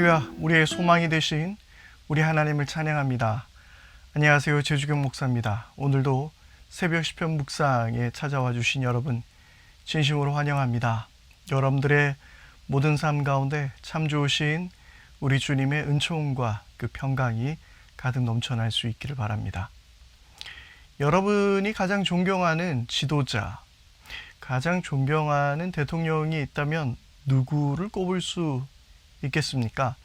할렐루야, 우리의 소망이 되신 우리 하나님을 찬양합니다. 안녕하세요, 제주경 목사입니다. 오늘도 새벽 시편 묵상에 찾아와 주신 여러분 진심으로 환영합니다. 여러분들의 모든 삶 가운데 참 좋으신 우리 주님의 은총과 그 평강이 가득 넘쳐날 수 있기를 바랍니다. 여러분이 가장 존경하는 지도자, 가장 존경하는 대통령이 있다면 누구를 꼽을 수 있겠습니까?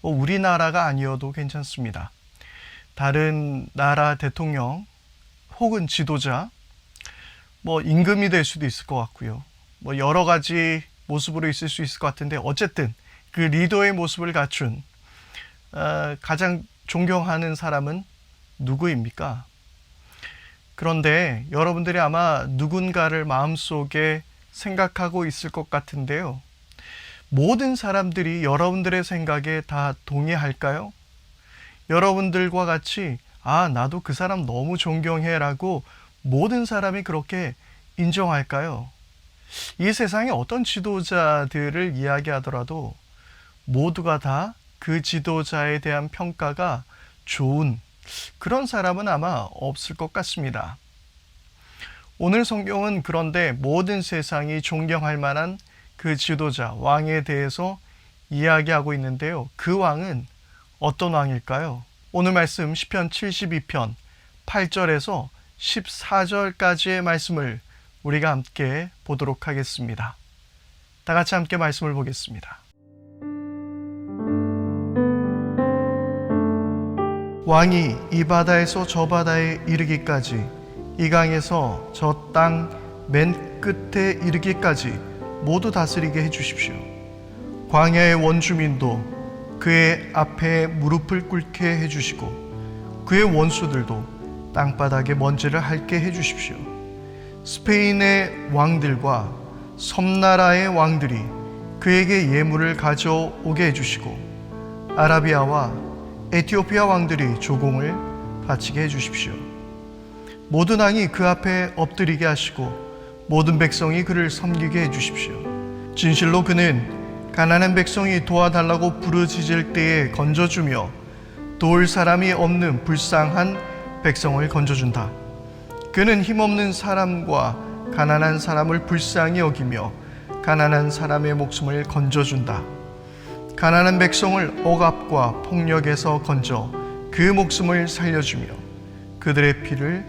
뭐 우리나라가 아니어도 괜찮습니다. 다른 나라 대통령 혹은 지도자, 뭐 임금이 될 수도 있을 것 같고요. 뭐 여러 가지 모습으로 있을 수 있을 것 같은데 어쨌든 그 리더의 모습을 갖춘 어, 가장 존경하는 사람은 누구입니까? 그런데 여러분들이 아마 누군가를 마음속에 생각하고 있을 것 같은데요. 모든 사람들이 여러분들의 생각에 다 동의할까요? 여러분들과 같이 아, 나도 그 사람 너무 존경해 라고 모든 사람이 그렇게 인정할까요? 이 세상에 어떤 지도자들을 이야기하더라도 모두가 다 그 지도자에 대한 평가가 좋은 그런 사람은 아마 없을 것 같습니다. 오늘 성경은 그런데 모든 세상이 존경할 만한 그 지도자, 왕에 대해서 이야기하고 있는데요. 그 왕은 어떤 왕일까요? 오늘 말씀 10편 72편 8절에서 14절까지의 말씀을 우리가 함께 보도록 하겠습니다. 다 같이 함께 말씀을 보겠습니다. 왕이 이 바다에서 저 바다에 이르기까지 이 강에서 저 땅 맨 끝에 이르기까지 모두 다스리게 해 주십시오. 광야의 원주민도 그의 앞에 무릎을 꿇게 해 주시고 그의 원수들도 땅바닥에 먼지를 핥게 해 주십시오. 스페인의 왕들과 섬나라의 왕들이 그에게 예물을 가져오게 해 주시고 아라비아와 에티오피아 왕들이 조공을 바치게 해 주십시오. 모든 왕이 그 앞에 엎드리게 하시고 모든 백성이 그를 섬기게 해 주십시오. 진실로 그는 가난한 백성이 도와달라고 부르짖을 때에 건져주며 도울 사람이 없는 불쌍한 백성을 건져준다. 그는 힘없는 사람과 가난한 사람을 불쌍히 여기며 가난한 사람의 목숨을 건져준다. 가난한 백성을 억압과 폭력에서 건져 그 목숨을 살려주며 그들의 피를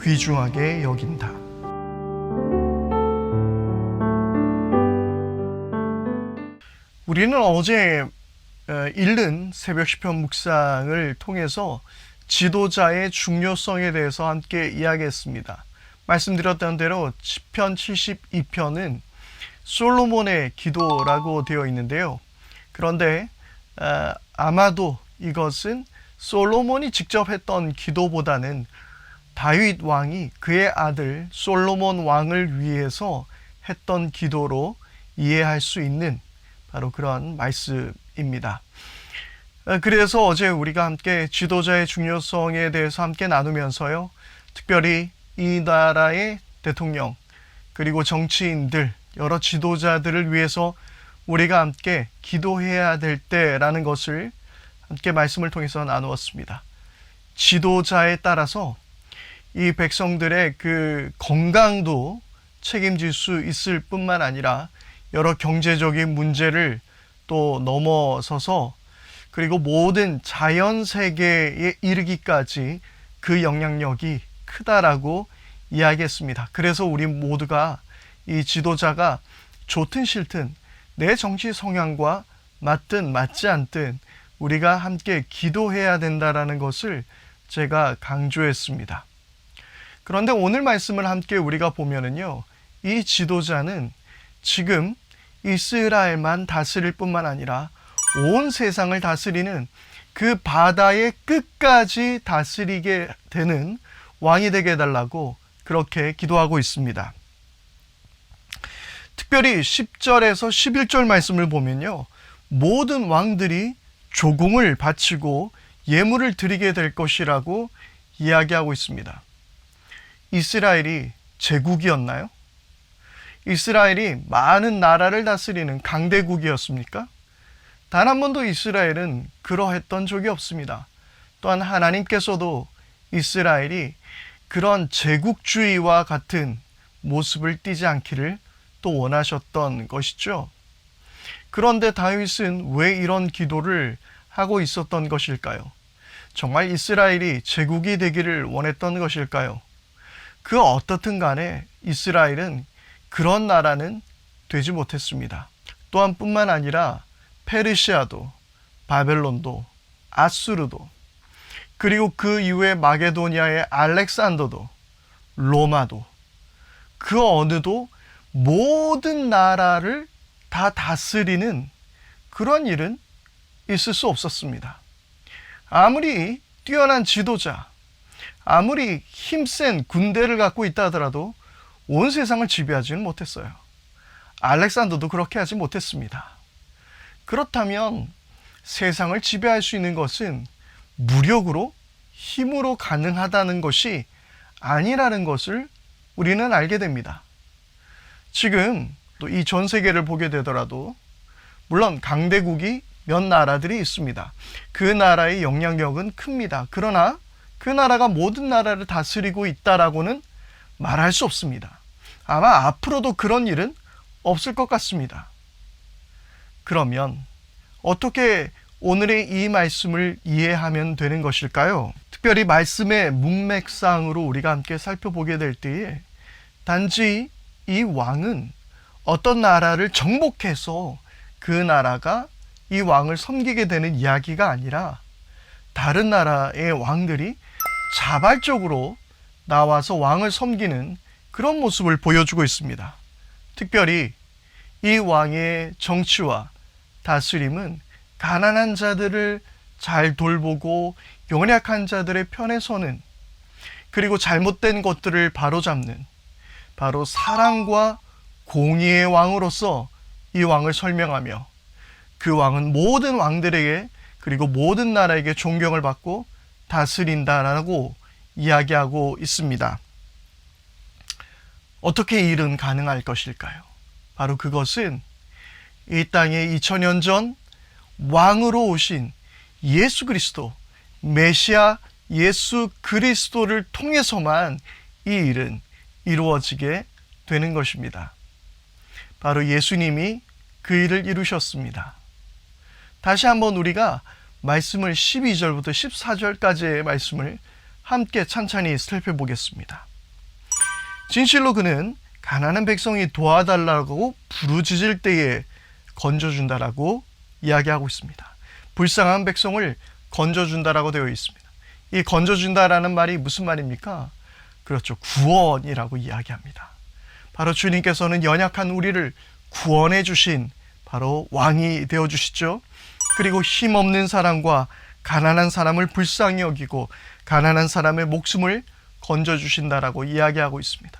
귀중하게 여긴다. 우리는 어제 어, 읽는 새벽 시편 묵상을 통해서 지도자의 중요성에 대해서 함께 이야기했습니다. 말씀드렸던 대로 시편 72편은 솔로몬의 기도라고 되어 있는데요. 그런데 어, 아마도 이것은 솔로몬이 직접 했던 기도보다는 다윗 왕이 그의 아들 솔로몬 왕을 위해서 했던 기도로 이해할 수 있는 바로 그런 말씀입니다. 어, 그래서 어제 우리가 함께 지도자의 중요성에 대해서 함께 나누면서요. 특별히 이 나라의 대통령 그리고 정치인들 여러 지도자들을 위해서 우리가 함께 기도해야 될 때라는 것을 함께 말씀을 통해서 나누었습니다. 지도자에 따라서 이 백성들의 그 건강도 책임질 수 있을 뿐만 아니라 여러 경제적인 문제를 또 넘어서서 그리고 모든 자연 세계에 이르기까지 그 영향력이 크다라고 이야기했습니다. 그래서 우리 모두가 이 지도자가 좋든 싫든 내 정치 성향과 맞든 맞지 않든 우리가 함께 기도해야 된다라는 것을 제가 강조했습니다. 그런데 오늘 말씀을 함께 우리가 보면은요, 이 지도자는 지금 이스라엘만 다스릴 뿐만 아니라 온 세상을 다스리는 그 바다의 끝까지 다스리게 되는 왕이 되게 해달라고 그렇게 기도하고 있습니다. 특별히 10절에서 11절 말씀을 보면요. 모든 왕들이 조공을 바치고 예물을 드리게 될 것이라고 이야기하고 있습니다. 이스라엘이 제국이었나요? 이스라엘이 많은 나라를 다스리는 강대국이었습니까? 단 한 번도 이스라엘은 그러했던 적이 없습니다. 또한 하나님께서도 이스라엘이 그런 제국주의와 같은 모습을 띠지 않기를 또 원하셨던 것이죠. 그런데 다윗은 왜 이런 기도를 하고 있었던 것일까요? 정말 이스라엘이 제국이 되기를 원했던 것일까요? 그 어떻든 간에 이스라엘은 그런 나라는 되지 못했습니다. 또한 뿐만 아니라 페르시아도 바벨론도 아수르도 그리고 그 이후에 마게도니아의 알렉산더도 로마도 그 어느도 모든 나라를 다 다스리는 그런 일은 있을 수 없었습니다. 아무리 뛰어난 지도자, 아무리 힘센 군대를 갖고 있다 하더라도 온 세상을 지배하지는 못했어요. 알렉산더도 그렇게 하지 못했습니다. 그렇다면 세상을 지배할 수 있는 것은 무력으로 힘으로 가능하다는 것이 아니라는 것을 우리는 알게 됩니다. 지금 또 이 전 세계를 보게 되더라도 물론 강대국이 몇 나라들이 있습니다. 그 나라의 영향력은 큽니다. 그러나 그 나라가 모든 나라를 다스리고 있다라고는 말할 수 없습니다. 아마 앞으로도 그런 일은 없을 것 같습니다. 그러면 어떻게 오늘의 이 말씀을 이해하면 되는 것일까요? 특별히 말씀의 문맥상으로 우리가 함께 살펴보게 될 때에 단지 이 왕은 어떤 나라를 정복해서 그 나라가 이 왕을 섬기게 되는 이야기가 아니라 다른 나라의 왕들이 자발적으로 나와서 왕을 섬기는 그런 모습을 보여주고 있습니다. 특별히 이 왕의 정치와 다스림은 가난한 자들을 잘 돌보고 연약한 자들의 편에 서는 그리고 잘못된 것들을 바로잡는 바로 사랑과 공의의 왕으로서 이 왕을 설명하며 그 왕은 모든 왕들에게 그리고 모든 나라에게 존경을 받고 다스린다라고 이야기하고 있습니다. 어떻게 이 일은 가능할 것일까요? 바로 그것은 이 땅에 2000년 전 왕으로 오신 예수 그리스도, 메시아 예수 그리스도를 통해서만 이 일은 이루어지게 되는 것입니다. 바로 예수님이 그 일을 이루셨습니다. 다시 한번 우리가 말씀을 12절부터 14절까지의 말씀을 함께 찬찬히 살펴보겠습니다. 진실로 그는 가난한 백성이 도와달라고 부르짖을 때에 건져준다라고 이야기하고 있습니다. 불쌍한 백성을 건져준다라고 되어 있습니다. 이 건져준다라는 말이 무슨 말입니까? 그렇죠. 구원이라고 이야기합니다. 바로 주님께서는 연약한 우리를 구원해 주신 바로 왕이 되어 주시죠. 그리고 힘없는 사람과 가난한 사람을 불쌍히 여기고 가난한 사람의 목숨을 건져 주신다라고 이야기하고 있습니다.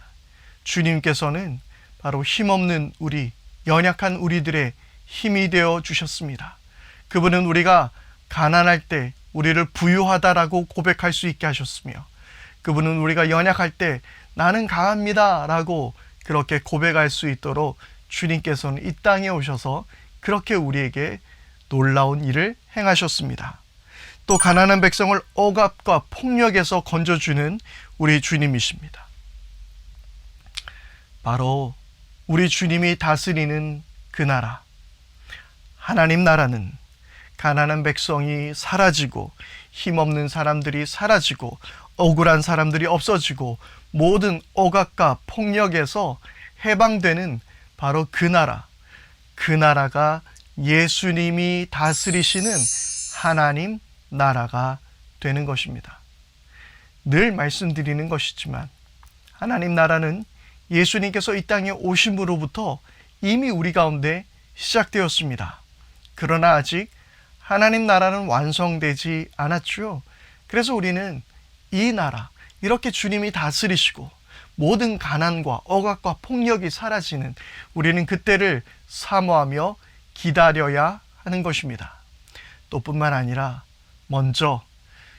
주님께서는 바로 힘없는 우리, 연약한 우리들의 힘이 되어 주셨습니다. 그분은 우리가 가난할 때 우리를 부유하다라고 고백할 수 있게 하셨으며 그분은 우리가 연약할 때 나는 강합니다라고 그렇게 고백할 수 있도록 주님께서는 이 땅에 오셔서 그렇게 우리에게 놀라운 일을 행하셨습니다. 또 가난한 백성을 억압과 폭력에서 건져주는 우리 주님이십니다. 바로 우리 주님이 다스리는 그 나라, 하나님 나라는 가난한 백성이 사라지고 힘없는 사람들이 사라지고 억울한 사람들이 없어지고 모든 억압과 폭력에서 해방되는 바로 그 나라, 그 나라가 예수님이 다스리시는 하나님 나라가 되는 것입니다. 늘 말씀드리는 것이지만 하나님 나라는 예수님께서 이 땅에 오심으로부터 이미 우리 가운데 시작되었습니다. 그러나 아직 하나님 나라는 완성되지 않았죠. 그래서 우리는 이 나라, 이렇게 주님이 다스리시고 모든 가난과 억압과 폭력이 사라지는 우리는 그때를 사모하며 기다려야 하는 것입니다. 또 뿐만 아니라 먼저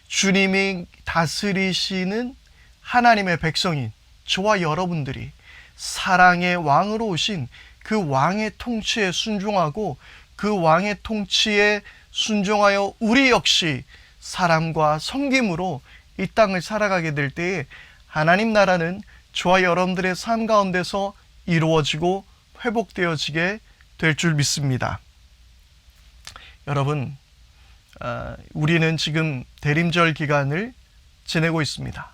주님이 다스리시는 하나님의 백성인 저와 여러분들이 사랑의 왕으로 오신 그 왕의 통치에 순종하고 그 왕의 통치에 순종하여 우리 역시 사람과 섬김으로 이 땅을 살아가게 될 때에 하나님 나라는 저와 여러분들의 삶 가운데서 이루어지고 회복되어지게 될 줄 믿습니다. 여러분, 아, 우리는 지금 대림절 기간을 지내고 있습니다.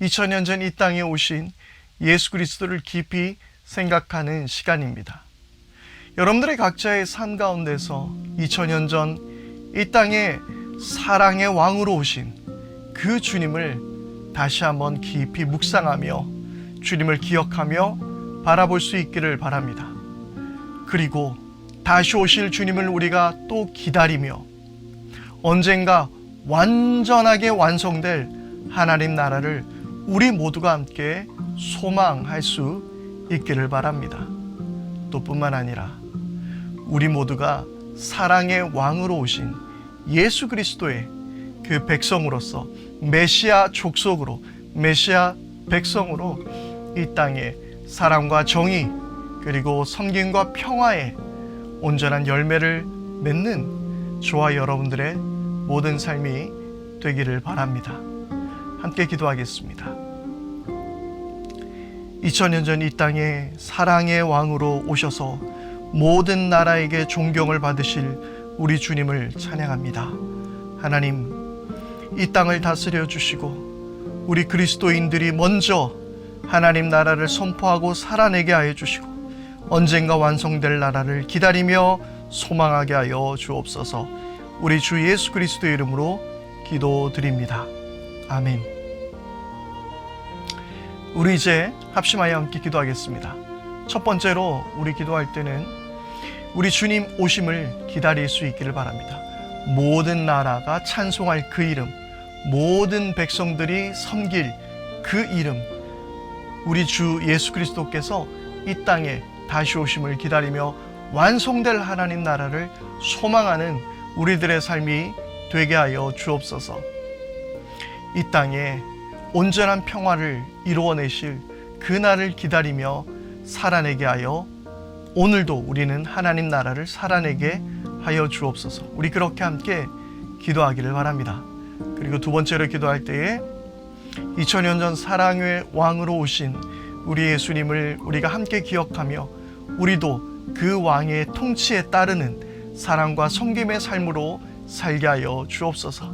2000년 전 이 땅에 오신 예수 그리스도를 깊이 생각하는 시간입니다. 여러분들의 각자의 삶 가운데서 2000년 전 이 땅에 사랑의 왕으로 오신 그 주님을 다시 한번 깊이 묵상하며 주님을 기억하며 바라볼 수 있기를 바랍니다. 그리고 다시 오실 주님을 우리가 또 기다리며 언젠가 완전하게 완성될 하나님 나라를 우리 모두가 함께 소망할 수 있기를 바랍니다. 또 뿐만 아니라 우리 모두가 사랑의 왕으로 오신 예수 그리스도의 그 백성으로서 메시아 족속으로 메시아 백성으로 이 땅에 사랑과 정의 그리고 섬김과 평화의 온전한 열매를 맺는 저와 여러분들의 모든 삶이 되기를 바랍니다. 함께 기도하겠습니다. 2000년 전 이 땅에 사랑의 왕으로 오셔서 모든 나라에게 존경을 받으실 우리 주님을 찬양합니다. 하나님, 이 땅을 다스려 주시고 우리 그리스도인들이 먼저 하나님 나라를 선포하고 살아내게 하여 주시고 언젠가 완성될 나라를 기다리며 소망하게 하여 주옵소서. 우리 주 예수 그리스도의 이름으로 기도드립니다. 아멘. 우리 이제 합심하여 함께 기도하겠습니다. 첫 번째로 우리 기도할 때는 우리 주님 오심을 기다릴 수 있기를 바랍니다. 모든 나라가 찬송할 그 이름, 모든 백성들이 섬길 그 이름, 우리 주 예수 그리스도께서 이 땅에 다시 오심을 기다리며 완성될 하나님 나라를 소망하는 우리들의 삶이 되게 하여 주옵소서. 이 땅에 온전한 평화를 이루어내실 그날을 기다리며 살아내게 하여 오늘도 우리는 하나님 나라를 살아내게 하여 주옵소서. 우리 그렇게 함께 기도하기를 바랍니다. 그리고 두 번째로 기도할 때에 2000년 전 사랑의 왕으로 오신 우리 예수님을 우리가 함께 기억하며 우리도 그 왕의 통치에 따르는 사랑과 섬김의 삶으로 살게 하여 주옵소서.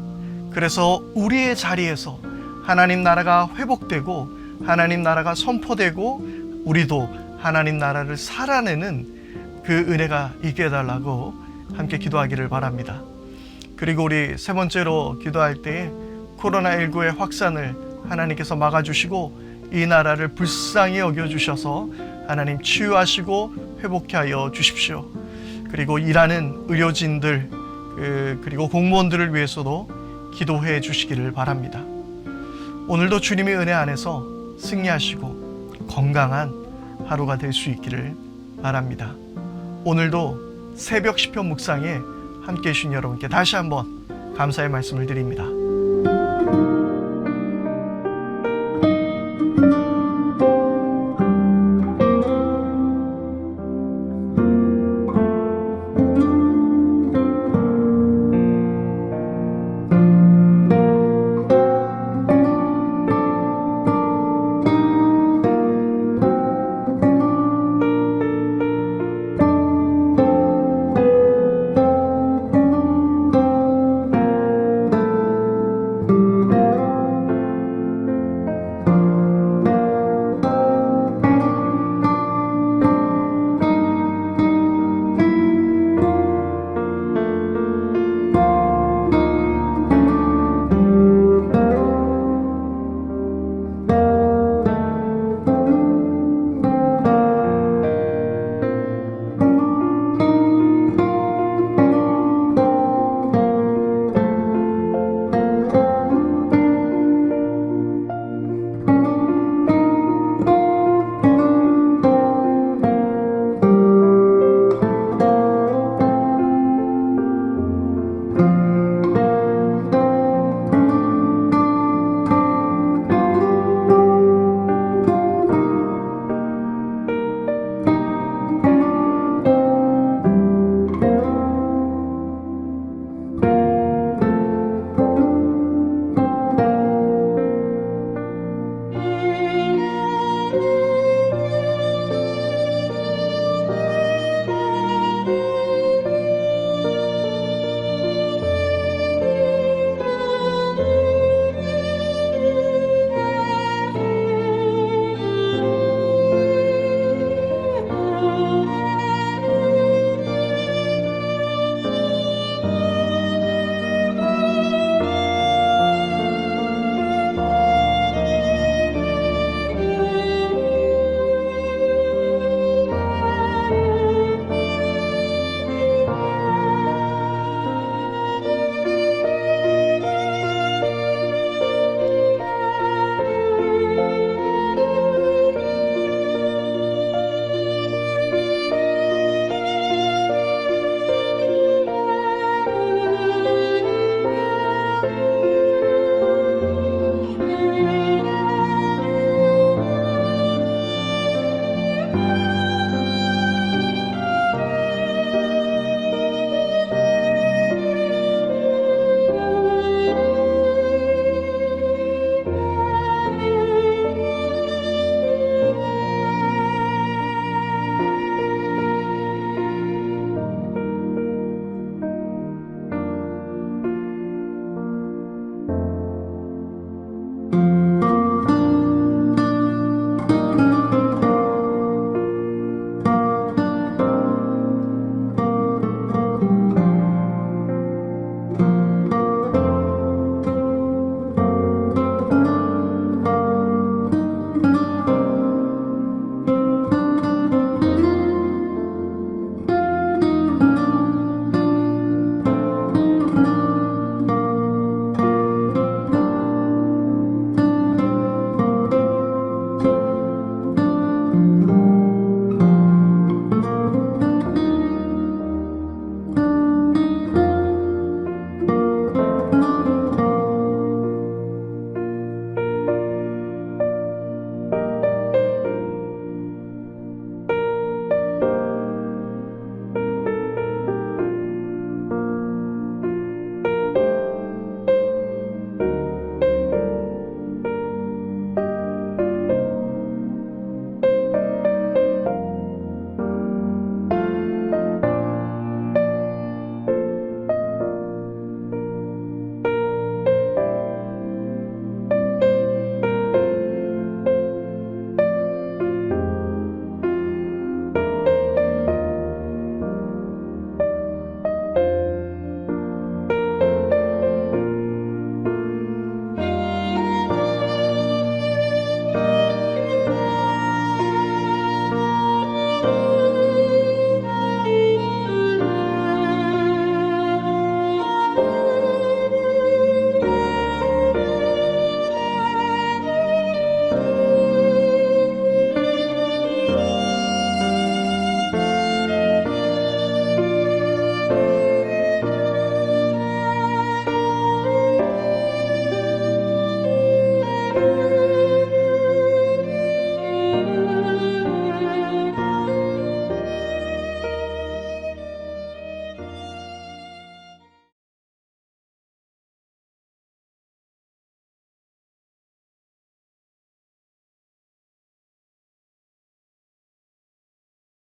그래서 우리의 자리에서 하나님 나라가 회복되고 하나님 나라가 선포되고 우리도 하나님 나라를 살아내는 그 은혜가 있게 해달라고 함께 기도하기를 바랍니다. 그리고 우리 세 번째로 기도할 때 코로나19의 확산을 하나님께서 막아주시고 이 나라를 불쌍히 여겨주셔서 하나님 치유하시고 회복케 하여 주십시오. 그리고 일하는 의료진들 그, 그리고 공무원들을 위해서도 기도해 주시기를 바랍니다. 오늘도 주님의 은혜 안에서 승리하시고 건강한 하루가 될 수 있기를 바랍니다. 오늘도 새벽 시편 묵상에 함께 해주신 여러분께 다시 한번 감사의 말씀을 드립니다.